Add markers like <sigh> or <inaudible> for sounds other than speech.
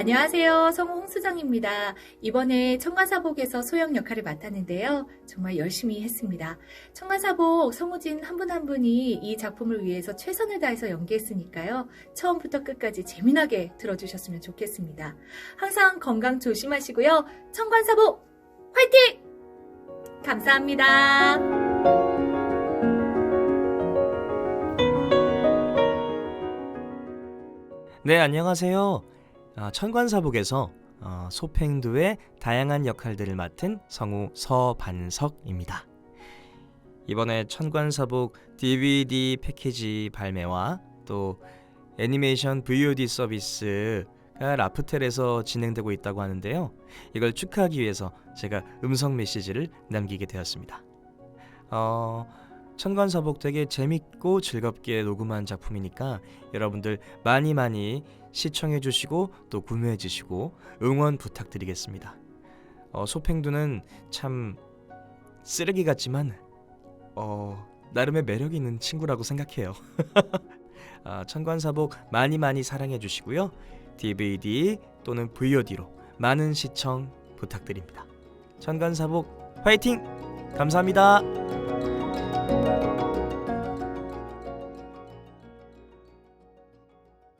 안녕하세요. 성우 홍수정입니다. 이번에 청가사복에서 소영 역할을 맡았는데요. 정말 열심히 했습니다. 청가사복 성우진 한분한 분이 이 작품을 위해서 최선을 다해서 연기했으니까요. 처음부터 끝까지 재미나게 들어주셨으면 좋겠습니다. 항상 건강 조심하시고요. 청관사복 화이팅! 감사합니다. 네, 안녕하세요. 아, 천관사복에서 어, 소팽두의 다양한 역할들을 맡은 성우 서반석입니다. 이번에 천관사복 DVD 패키지 발매와 또 애니메이션 VOD 서비스가 라프텔에서 진행되고 있다고 하는데요. 이걸 축하하기 위해서 제가 음성 메시지를 남기게 되었습니다. 어, 천관사복 되게 재밌고 즐겁게 녹음한 작품이니까 여러분들 많이 많이 시청해 주시고 또 구매해 주시고 응원 부탁드리겠습니다. 어, 소팽두는 참 쓰레기 같지만 어, 나름의 매력 있는 친구라고 생각해요. <laughs> 아, 천관사복 많이 많이 사랑해 주시고요. DVD 또는 VOD로 많은 시청 부탁드립니다. 천관사복 화이팅! 감사합니다.